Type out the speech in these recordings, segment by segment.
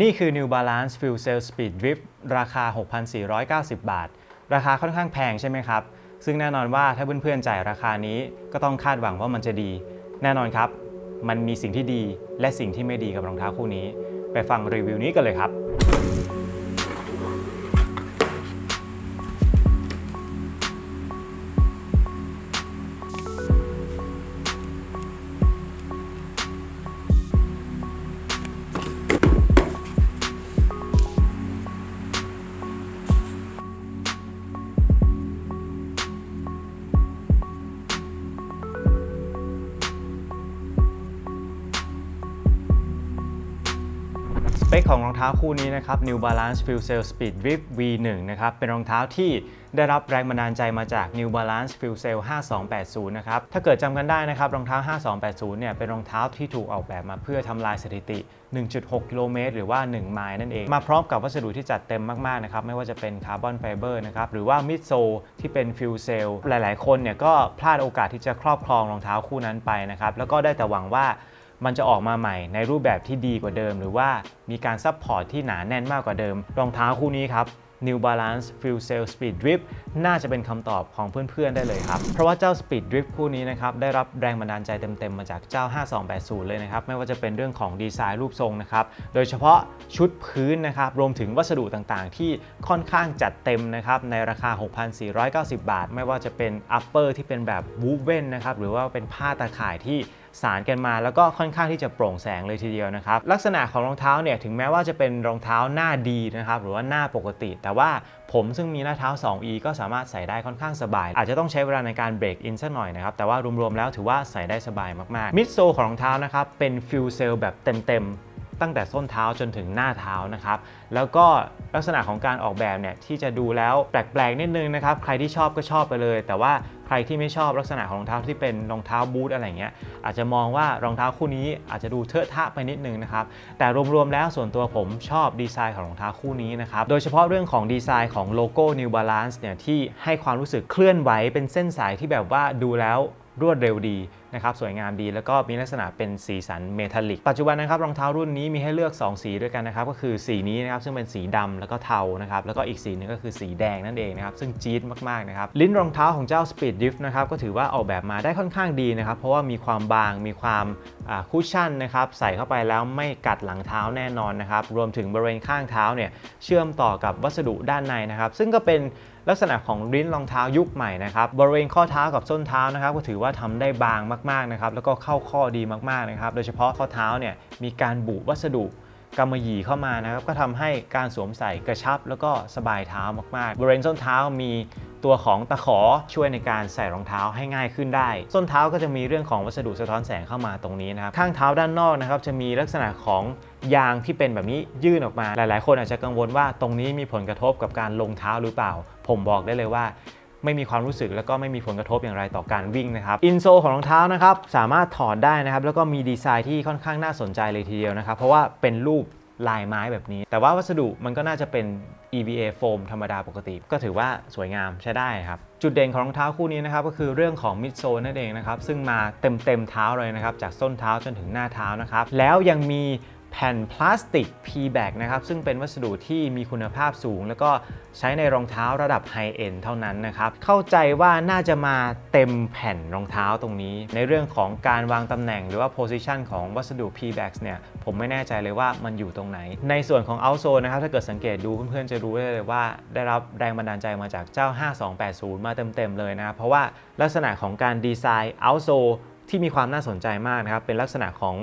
นี่คือ New Balance Fuel Cell Speed Drift ราคา 6,490 บาท ราคาค่อนข้างแพงใช่ไหมครับ ซึ่งแน่นอนว่าถ้าเพื่อนๆจ่ายราคานี้ก็ต้องคาดหวังว่ามันจะดี แน่นอนครับ มันมีสิ่งที่ดีและสิ่งที่ไม่ดีกับรองเท้าคู่นี้ ไปฟังรีวิวนี้กันเลยครับ คของรองเท้าคู่นี้นะครับ New Balance Fuel Cell Speed Drift V1 นะครับ เป็นรองเท้าที่ได้รับแรงบันดาลใจมาจาก New Balance Fuel Cell 5280 นะครับ ถ้าเกิดจำกันได้นะครับ รองเท้า 5280 เนี่ย เป็นรองเท้าที่ถูกออกแบบมาเพื่อทำลายสถิติ 1.6 กิโลเมตรหรือว่า 1 ไมล์นั่นเอง มาพร้อมกับวัสดุที่จัดเต็มมาก ๆ นะครับ ไม่ว่าจะเป็นคาร์บอนไฟเบอร์นะครับ หรือว่ามิดโซที่เป็นฟิวเซลหลาย ๆ คนเนี่ยก็พลาดโอกาสที่จะครอบครองรองเท้าคู่นั้นไปนะครับ แล้วก็ได้แต่หวังว่า มันจะออกมาใหม่ในรูปแบบที่ดีกว่าเดิม หรือว่ามีการซัพพอร์ตที่หนาแน่นมากกว่าเดิม รองเท้าคู่นี้ครับ New Balance Fuel Cell Speed Drift น่าจะเป็นคำตอบของเพื่อนๆได้เลยครับ เพราะว่าเจ้า Speed Drift คู่นี้นะครับ ได้รับแรงบันดาลใจเต็มๆ มาจากเจ้า 5280 เลยนะครับ ไม่ว่าจะเป็นเรื่องของดีไซน์รูปทรงนะครับ โดยเฉพาะชุดพื้นนะครับ รวมถึงวัสดุต่างๆ ที่ค่อนข้างจัดเต็มนะครับ ในราคา 6,490 บาท ไม่ว่าจะเป็น upper ที่เป็นแบบวูเว่นนะครับ หรือว่าเป็นผ้าตาข่ายที่ สารกันมา แล้วก็ค่อนข้างที่จะโปร่งแสงเลยทีเดียวนะครับ ลักษณะของรองเท้าเนี่ยถึงแม้ว่าจะเป็นรองเท้าหน้าดีนะครับหรือว่าหน้าปกติ แต่ว่าผมซึ่งมีหน้าเท้า 2E ก็สามารถใส่ได้ค่อนข้างสบาย อาจจะต้องใช้เวลาในการเบรกอินสักหน่อยนะครับ แต่ว่ารวมๆแล้วถือว่าใส่ได้สบายมากๆมิดโซของรองเท้านะครับเป็นฟิลเซลแบบเต็มๆ ตั้งแต่ส้นเท้าจนถึงหน้าเท้านะครับ แล้วก็ลักษณะของการออกแบบเนี่ยที่จะดูแล้วแปลกๆนิดนึงนะครับ ใครที่ชอบก็ชอบไปเลย แต่ว่าใครที่ไม่ชอบลักษณะของรองเท้าที่เป็นรองเท้าบูทอะไรเงี้ยอาจจะมองว่ารองเท้าคู่นี้อาจจะดูเทอะทะไปนิดนึงนะครับ แต่รวมๆแล้วส่วนตัวผมชอบดีไซน์ของรองเท้าคู่นี้นะครับ โดยเฉพาะเรื่องของดีไซน์ของโลโก้ New Balance เนี่ยที่ให้ความรู้สึกเคลื่อนไหวเป็นเส้นสายที่แบบว่าดูแล้วรวดเร็วดีนะครับสวยงามดีแล้วก็มีลักษณะเป็นสีสันเมทัลลิก ปัจจุบันนะครับรองเท้ารุ่นนี้มีให้เลือก 2 สีด้วยกันนะครับก็คือสีนี้นะครับซึ่งเป็นสีดำแล้วก็เทานะครับแล้วก็อีกสีหนึงก็คือสีแดงนั่นเองนะครับซึ่งจี๊ดมากๆนะครับลิ้นรองเท้าของเจ้า Speed Drift นะครับก็ถือว่าออกแบบมาได้ค่อนข้างดีนะครับเพราะว่ามีความบางมีความคุชชั่นนะครับใส่เข้าไปแล้วไม่กัดหลังเท้าแน่นอนนะครับรวมถึงบริเวณข้างเท้าเนี่ยเชื่อมต่อกับวัสดุด้านในนะครับซึ่งก็เป็นลักษณะของลิ้นรองเท้ายุคใหม่นะครับบริเวณข้อเท้ากับส้นเท้านะครับก็ถือว่าทำได้บางมากๆนะครับแล้วก็เข้าข้อดีมากๆนะครับโดยเฉพาะข้อเท้าเนี่ยมีการบุวัสดุกำมะหยี่เข้ามานะครับก็ทำให้การสวมใส่กระชับ แล้วก็สบายเท้ามากๆบริเวณส้นเท้ามีตัวของตะขอช่วยในการใส่รองเท้าให้ง่ายขึ้นได้ ส้นเท้าก็จะมีเรื่องของวัสดุสะท้อนแสงเข้ามาตรงนี้นะครับข้างเท้าด้านนอกนะครับจะมีลักษณะของยางที่เป็นแบบนี้ยื่นออกมา หลาย ๆ คนอาจจะกังวลว่าตรงนี้มีผลกระทบกับการลงเท้าหรือเปล่า ผมบอกได้เลยว่า ไม่มีความรู้สึกแล้วก็ไม่มีผลกระทบอย่างไรต่อการวิ่งนะครับอินโซของรองเท้านะครับสามารถถอดได้นะครับแล้วก็มีดีไซน์ที่ค่อนข้างน่าสนใจเลยทีเดียวนะครับเพราะว่าเป็นรูปลายไม้แบบนี้ แต่ว่าวัสดุมันก็น่าจะเป็น EVA โฟมธรรมดาปกติ ก็ถือว่าสวยงามใช้ได้ครับ จุดเด่นของรองเท้าคู่นี้นะครับก็คือเรื่องของมิดโซนนั่นเองนะครับ ซึ่งมาเต็มเต็มเท้าเลยนะครับ จากส้นเท้าจนถึงหน้าเท้านะครับ แล้วยังมี แผ่นพลาสติก P-back นะครับซึ่งเป็นวัสดุที่มีคุณภาพสูง แล้วก็ใช้ในรองเท้าระดับไฮเอ็นเท่านั้นนะครับเข้าใจว่าน่าจะมาเต็มแผ่นรองเท้าตรงนี้ ในเรื่องของการวางตำแหน่งหรือว่า position ของวัสดุ P-back เนี่ยผมไม่แน่ใจเลยว่ามันอยู่ตรงไหน ในส่วนของ outsole นะครับถ้าเกิดสังเกตดูเพื่อนๆจะรู้ได้เลยว่า ได้รับแรงบันดาลใจมาจากเจ้า 5280 มาเต็มๆเลยนะครับเพราะว่าลักษณะของการดีไซน์ outsole ที่มีความน่าสนใจมากนะครับเป็นลักษณะของ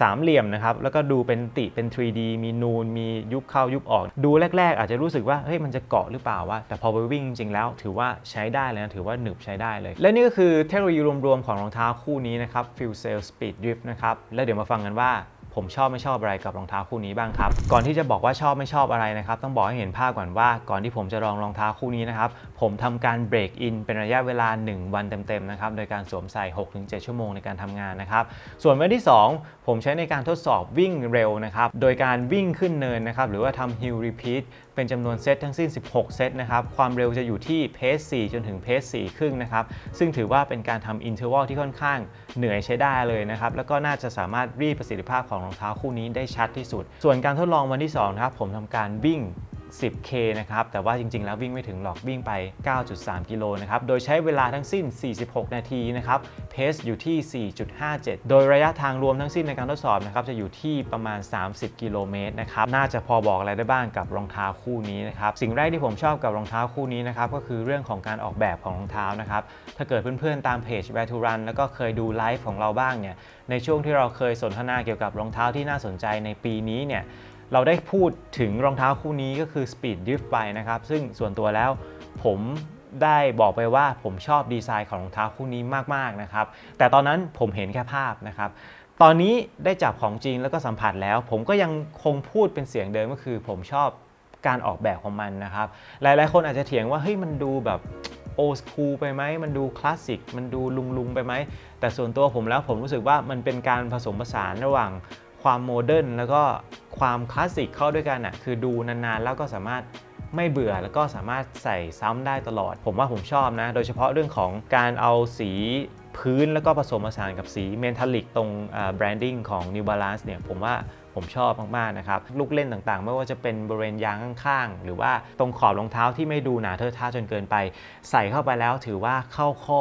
สามเหลี่ยมนะครับ แล้วก็ดูเป็นติเป็น 3D มีนูน มียุบเข้ายุบออก ดูแรก ๆ อาจจะรู้สึกว่าเฮ้ยมันจะเกาะหรือเปล่าวะแต่พอไปวิ่งจริงแล้ว ถือว่าใช้ได้เลยนะถือว่าหนึบใช้ได้เลย และนี่ก็คือเทคโนโลยีรวมๆของรองเท้าคู่นี้นะครับ Fuel Cell Speed Drift นะครับแล้วเดี๋ยวมาฟังกันว่า ผมชอบไม่ชอบอะไรกับรองเท้าคู่นี้บ้างครับ ก่อนที่จะบอกว่าชอบไม่ชอบอะไรนะครับ ต้องบอกให้เห็นภาพก่อนว่า ก่อนที่ผมจะลองรองเท้าคู่นี้นะครับ ผมทำการเบรกอินเป็นระยะเวลา 1 วันเต็มๆนะครับ โดยการสวมใส่ 6-7 ชั่วโมงในการทำงานนะครับ ส่วนวันที่ 2 ผมใช้ในการทดสอบวิ่งเร็วนะครับ โดยการวิ่งขึ้นเนินนะครับ หรือว่าทำฮิลรีพีท เป็นจำนวนเซตทั้งสิ้น 16 เซตนะครับ ความเร็วจะอยู่ที่เพส4จนถึงเพส4ครึ่งนะครับ ซึ่งถือว่าเป็นการทำอินเทอร์วัลที่ค่อนข้างเหนื่อยใช้ได้เลยนะครับ แล้วก็น่าจะสามารถรีดประสิทธิภาพของรองเท้าคู่นี้ได้ชัดที่สุด ส่วนการทดลองวันที่2นะครับผมทำการวิ่ง 10K นะครับ แต่ว่าจริง ๆ แล้ววิ่งไม่ถึงหรอกวิ่งไป 9.3 กิโลนะครับ โดยใช้เวลาทั้งสิ้น 46 นาทีนะครับ เพสอยู่ที่ 4.57 โดยระยะทางรวมทั้งสิ้นในการทดสอบนะครับ จะอยู่ที่ประมาณ 30 กิโลเมตรนะครับ น่าจะพอบอกอะไรได้บ้างกับรองเท้าคู่นี้นะครับ สิ่งแรกที่ผมชอบกับรองเท้าคู่นี้นะครับ ก็คือเรื่องของการออกแบบของรองเท้านะครับ ถ้าเกิดเพื่อนๆ ตามเพจ w e r to Run แล้วก็เคยดูไลฟ์ของเราบ้างเนี่ย ในช่วงที่เราเคยสนทนาเกี่ยวกับรองเท้าที่น่าสนใจในปีนี้เนี่ย เราได้พูดถึงรองเท้าคู่นี้ก็คือ Speed Drift ไปนะครับ ซึ่งส่วนตัวแล้วผมได้บอกไปว่าผมชอบดีไซน์ของรองเท้าคู่นี้มากๆนะครับ แต่ตอนนั้นผมเห็นแค่ภาพนะครับ ตอนนี้ได้จับของจริงแล้วก็สัมผัสแล้ว ผมก็ยังคงพูดเป็นเสียงเดิมก็คือ ผมชอบการออกแบบของมันนะครับ หลายๆ คนอาจจะเถียงว่าเฮ้ยมันดูแบบโอสคูลไปไหม มันดูคลาสสิก มันดูลุงๆไปไหม แต่ส่วนตัวผมแล้วผมรู้สึกว่ามันเป็นการผสมผสานระหว่าง ความโมเดิร์นแล้วก็ความคลาสสิกเข้าด้วยกันอะคือดูนานๆ แล้วก็สามารถไม่เบื่อแล้วก็สามารถใส่ซ้ำได้ตลอด ผมว่าผมชอบนะ โดยเฉพาะเรื่องของการเอาสีพื้นแล้วก็ผสมผสานกับสีเมทัลลิกตรงแบรนดิ้งของ New Balance เนี่ยผมว่าผมชอบมากๆนะครับ ลูกเล่นต่างๆ ไม่ว่าจะเป็นบริเวณยางข้างๆ หรือว่าตรงขอบรองเท้าที่ไม่ดูหนาเทอะทะจนเกินไป ใส่เข้าไปแล้วถือว่าเข้าข้อ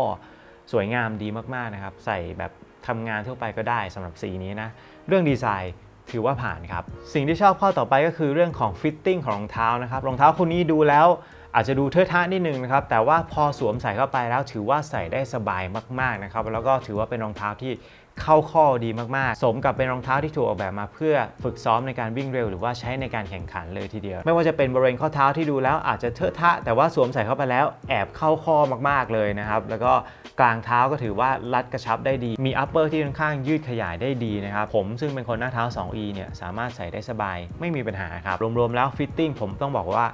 สวยงามดีมากๆนะครับ ใส่แบบทำงานทั่วไปก็ได้สำหรับสีนี้นะ เรื่องดีไซน์ถือว่าผ่านครับ สิ่งที่ชอบข้อต่อไปก็คือเรื่องของฟิตติ้งของรองเท้านะครับรองเท้าคู่นี้ดูแล้วอาจจะดูเทอะทะนิดนึงนะครับแต่ว่าพอสวมใส่เข้าไปแล้วถือว่าใส่ได้สบายมากๆนะครับแล้วก็ถือว่าเป็นรองเท้าที่เข้าข้อดีมากๆ สมกับเป็นรองเท้าที่ถูกออกแบบมาเพื่อฝึกซ้อมในการวิ่งเร็ว หรือว่าใช้ในการแข่งขันเลยทีเดียว ไม่ว่าจะเป็นบริเวณข้อเท้าที่ดูแล้วอาจจะเทอะทะ แต่ว่าสวมใส่เข้าไปแล้วแอบเข้าข้อมากๆเลยนะครับ แล้วก็ กลางเท้าก็ถือว่ารัดกระชับได้ดี มีอัปเปอร์ที่ค่อนข้างยืดขยายได้ดีนะครับ ผมซึ่งเป็นคนหน้าเท้า 2E เนี่ยสามารถใส่ได้สบายไม่มีปัญหาครับ รวมๆแล้วฟิตติ้งผมต้องบอกว่า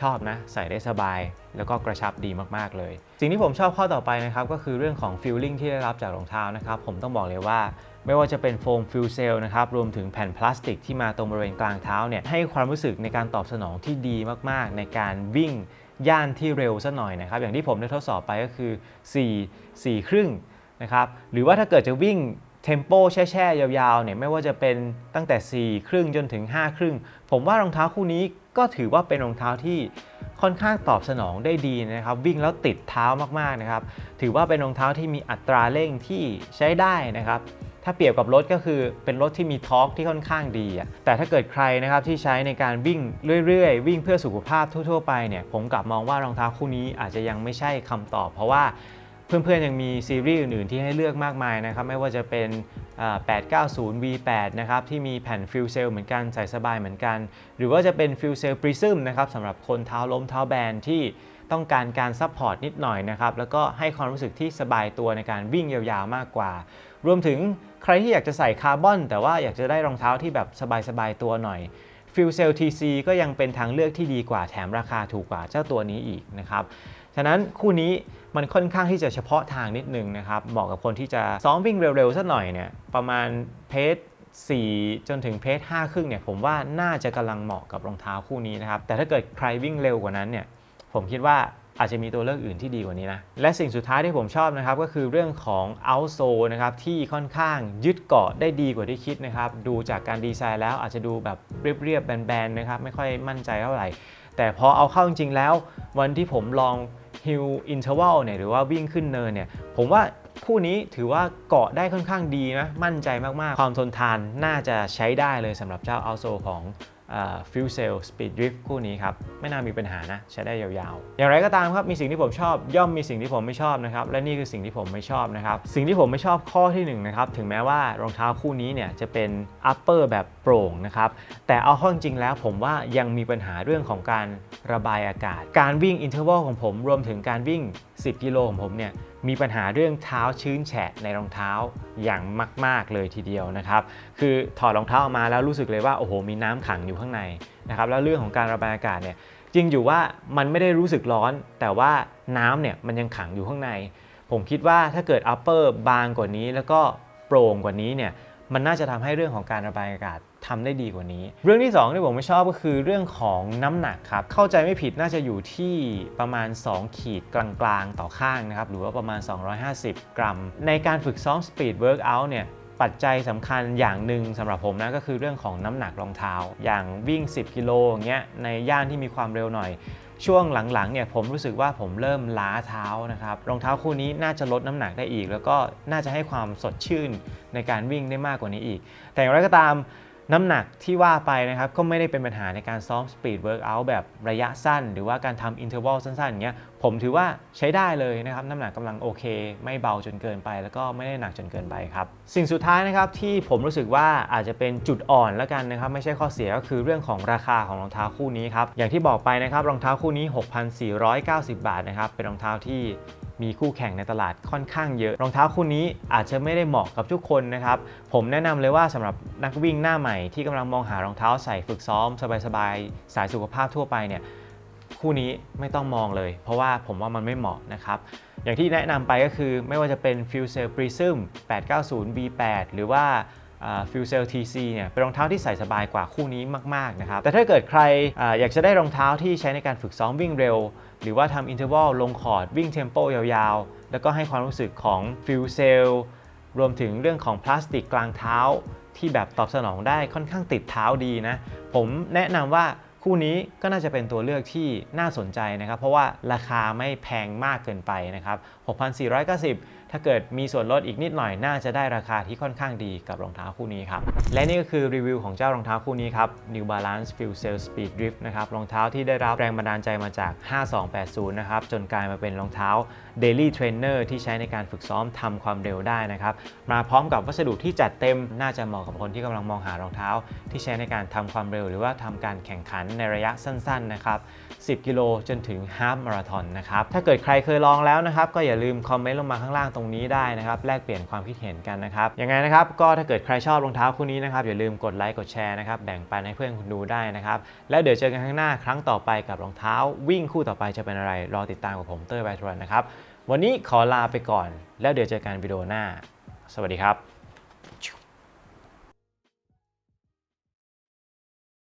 ชอบนะ ใส่ได้สบาย แล้วก็กระชับดีมากๆเลย สิ่งที่ผมชอบข้อต่อไปนะครับ ก็คือเรื่องของฟิลลิ่งที่ได้รับจากรองเท้านะครับ ผมต้องบอกเลยว่า ไม่ว่าจะเป็นโฟมฟิลเซลนะครับ รวมถึงแผ่นพลาสติกที่มาตรงบริเวณกลางเท้าเนี่ยให้ความรู้สึกในการตอบสนองที่ดีมากๆ ในการวิ่ง ย่านที่เร็วซะหน่อยนะครับ อย่างที่ผมได้ทดสอบไปก็คือ 4 4 ครึ่งนะครับ หรือว่าถ้าเกิดจะวิ่งเทมโปแช่ๆ ยาวๆเนี่ยไม่ว่าจะเป็นตั้งแต่ 4 ครึ่งจนถึง 5 ครึ่ง ผมว่ารองเท้าคู่นี้ก็ถือว่าเป็นรองเท้าที่ค่อนข้างตอบสนองได้ดีนะครับ วิ่งแล้วติดเท้ามากๆนะครับ ถือว่าเป็นรองเท้าที่มีอัตราเร่งที่ใช้ได้นะครับ ถ้าเปรียบกับรถก็คือเป็นรถที่มีทอร์กที่ค่อนข้างดีอะแต่ถ้าเกิดใครนะครับที่ใช้ในการวิ่งเรื่อยๆ วิ่งเพื่อสุขภาพทั่ว ๆ ไปเนี่ยผมกลับมองว่ารองเท้าคู่นี้อาจจะยังไม่ใช่คำตอบ เพราะว่าเพื่อนๆ ยังมีซีรีส์อื่นๆ ที่ให้เลือกมากมายนะครับ ไม่ว่าจะเป็นอ่า890 V8 นะครับ ที่มีแผ่นฟิลเซลเหมือนกันใส่สบายเหมือนกัน หรือว่าจะเป็นฟิลเซลปริซึมนะครับสำหรับคนเท้าล้มเท้าแบนที่ต้องการการซัพพอร์ตนิดหน่อยนะครับ แล้วก็ให้ความรู้สึกที่สบายตัวในการวิ่งยาวๆมากกว่า รวมถึงใครที่อยากจะใส่คาร์บอน แต่ว่าอยากจะได้รองเท้าที่แบบสบายๆตัวหน่อยฟิลเซล TC ก็ยังเป็นทางเลือกที่ดีกว่าแถมราคาถูกกว่าเจ้าตัวนี้อีกนะครับฉะนั้นคู่นี้มันค่อนข้างที่จะเฉพาะทางนิดนึงนะครับเหมาะกับคนที่จะซ้อมวิ่งเร็วๆสักหน่อยเนี่ยประมาณเพจ4 จนถึงเพจ5ครึ่งเนี่ยผมว่าน่าจะกำลังเหมาะกับรองเท้าคู่นี้นะครับแต่ถ้าเกิดใครวิ่งเร็วกว่านั้นเนี่ยผมคิดว่า อาจจะมีตัวเลือกอื่นที่ดีกว่านี้นะ และสิ่งสุดท้ายที่ผมชอบนะครับก็คือเรื่องของ outsole นะครับที่ค่อนข้างยึดเกาะได้ดีกว่าที่คิดนะครับดูจากการดีไซน์แล้วอาจจะดูแบบเรียบๆแบนๆนะครับไม่ค่อยมั่นใจเท่าไหร่ แต่พอเอาเข้าจริงๆแล้ว วันที่ผมลอง Hill Interval เนี่ยหรือว่าวิ่งขึ้นเนินเนี่ยผมว่าคู่นี้ถือว่าเกาะได้ค่อนข้างดีนะ มั่นใจมาก ๆ ความทนทานน่าจะใช้ได้เลยสำหรับเจ้า Outsole ของ ฟิวเซลสปีดดริฟต์คู่นี้ครับ ไม่น่ามีปัญหานะ ใช้ได้ยาวๆ อย่างไรก็ตามครับ มีสิ่งที่ผมชอบ ย่อมมีสิ่งที่ผมไม่ชอบนะครับ และนี่คือสิ่งที่ผมไม่ชอบนะครับ สิ่งที่ผมไม่ชอบข้อที่หนึ่งนะครับ ถึงแม้ว่ารองเท้าคู่นี้เนี่ยจะเป็น upper แบบโปร่งนะครับ แต่เอาข้อจริงแล้วผมว่ายังมีปัญหาเรื่องของการระบายอากาศ การวิ่งอินเทอร์วัลของผมรวมถึงการวิ่ง 10 กิโลของผมเนี่ย มีปัญหาเรื่องเท้าชื้นแฉะในรองเท้าอย่างมาก ๆ เลยทีเดียวนะครับ คือถอดรองเท้าออกมาแล้วรู้สึกเลยว่าโอ้โหมีน้ำขังอยู่ข้างในนะครับแล้วเรื่องของการระบายอากาศเนี่ยจริงอยู่ว่ามันไม่ได้รู้สึกร้อน แต่ว่าน้ำเนี่ยมันยังขังอยู่ข้างใน ผมคิดว่าถ้าเกิด upper บางกว่านี้ แล้วก็โปร่งกว่านี้เนี่ยมันน่าจะทำให้เรื่องของการระบายอากาศ ทำได้ดีกว่านี้ เรื่องที่ 2 ที่ผมไม่ชอบก็คือเรื่องของน้ำหนักครับ เข้าใจไม่ผิดน่าจะอยู่ที่ประมาณ 2 ขีดกลางๆ ต่อข้างนะครับ หรือว่าประมาณ 250 กรัม ในการฝึกซ้อม Speed Workout เนี่ยปัจจัยสำคัญอย่างหนึ่งสำหรับผมนะก็คือเรื่องของน้ำหนักรองเท้า อย่างวิ่ง 10 กิโลอย่างเงี้ยในย่านที่มีความเร็วหน่อย ช่วงหลังๆเนี่ยผมรู้สึกว่าผมเริ่มล้าเท้านะครับรองเท้าคู่นี้น่าจะลดน้ำหนักได้อีก แล้วก็น่าจะให้ความสดชื่นในการวิ่งได้มากกว่านี้อีก แต่อย่างไรก็ตาม น้ำหนักที่ว่าไปนะครับก็ไม่ได้เป็นปัญหาในการซ้อมสปีดเวิร์กอัลแบบระยะสั้น หรือว่าการทำอินเทอร์วัลสั้นๆอย่างเงี้ย ผมถือว่าใช้ได้เลยนะครับน้ำหนักกำลังโอเค ไม่เบาจนเกินไป แล้วก็ไม่ได้หนักจนเกินไปครับ สิ่งสุดท้ายนะครับที่ผมรู้สึกว่าอาจจะเป็นจุดอ่อนแล้วกันนะครับ ไม่ใช่ข้อเสียก็คือเรื่องของราคาของรองเท้าคู่นี้ครับอย่างที่บอกไปนะครับรองเท้าคู่นี้ 6,490 บาทนะครับเป็นรองเท้าที่มีคู่แข่งในตลาดค่อนข้างเยอะ รองเท้าคู่นี้อาจจะไม่ได้เหมาะกับทุกคนนะครับ ผมแนะนำเลยว่าสำหรับนักวิ่งหน้าใหม่ที่กำลังมองหารองเท้าใส่ฝึกซ้อม สบายๆสายสุขภาพทั่วไปเนี่ย คู่นี้ไม่ต้องมองเลย เพราะว่าผมว่ามันไม่เหมาะนะครับ อย่างที่แนะนำไปก็คือไม่ว่าจะเป็น f u s e l Prism 890 V8 หรือว่าฟิวเซล TC เนี่ยเป็นรองเท้าที่ใส่สบายกว่าคู่นี้มาก ๆ นะครับ แต่ถ้าเกิดใครออยากจะได้รองเท้าที่ใช้ในการฝึกซ้อมวิ่งเร็ว หรือว่าทำอินเทอร์วัลลงคอร์ดวิ่งเทมโปยาวๆ แล้วก็ให้ความรู้สึกของฟิวเซลรวมถึงเรื่องของพลาสติกกลางเท้า ที่แบบตอบสนองได้ค่อนข้างติดเท้าดีนะ ผมแนะนำว่า คู่นี้ก็น่าจะเป็นตัวเลือกที่น่าสนใจนะครับ เพราะว่าราคาไม่แพงมากเกินไปนะครับ 6,490 ถ้าเกิดมีส่วนลดอีกนิดหน่อยน่าจะได้ราคาที่ค่อนข้างดีกับรองเท้าคู่นี้ครับ และนี่ก็คือรีวิวของเจ้ารองเท้าคู่นี้ครับ New Balance Fuel Cell Speed Drift นะครับรองเท้าที่ได้รับแรงบันดาลใจมาจาก 5280 นะครับจนกลายมาเป็นรองเท้า Daily Trainer ที่ใช้ในการฝึกซ้อมทำความเร็วได้นะครับมาพร้อมกับวัสดุที่จัดเต็มน่าจะเหมาะกับคนที่กำลังมองหารองเท้า ที่ใช้ในการทำความเร็ว หรือว่าทำการแข่งขันในระยะสั้นๆนะครับ10 กิโลจนถึงฮาฟมาราธอนนะครับถ้าเกิดใครเคยลองแล้วนะครับก็อย่าลืมคอมเมนต์ลงมาข้างล่างตรงนี้ได้นะครับแลกเปลี่ยนความคิดเห็นกันนะครับยังไงนะครับก็ถ้าเกิดใครชอบรองเท้าคู่นี้นะครับอย่าลืมกดไลค์กดแชร์นะครับแบ่งปันให้เพื่อนคุณดูได้นะครับแล้วเดี๋ยวเจอกันข้างหน้าครั้งต่อไปกับรองเท้า วิ่งคู่ต่อไปจะเป็นอะไรรอติดตามกับผมเตอร์ไบทรอนนะครับวันนี้ขอลาไปก่อน แล้วเดี๋ยวเจอกันวิดีโอหน้า สวัสดีครับ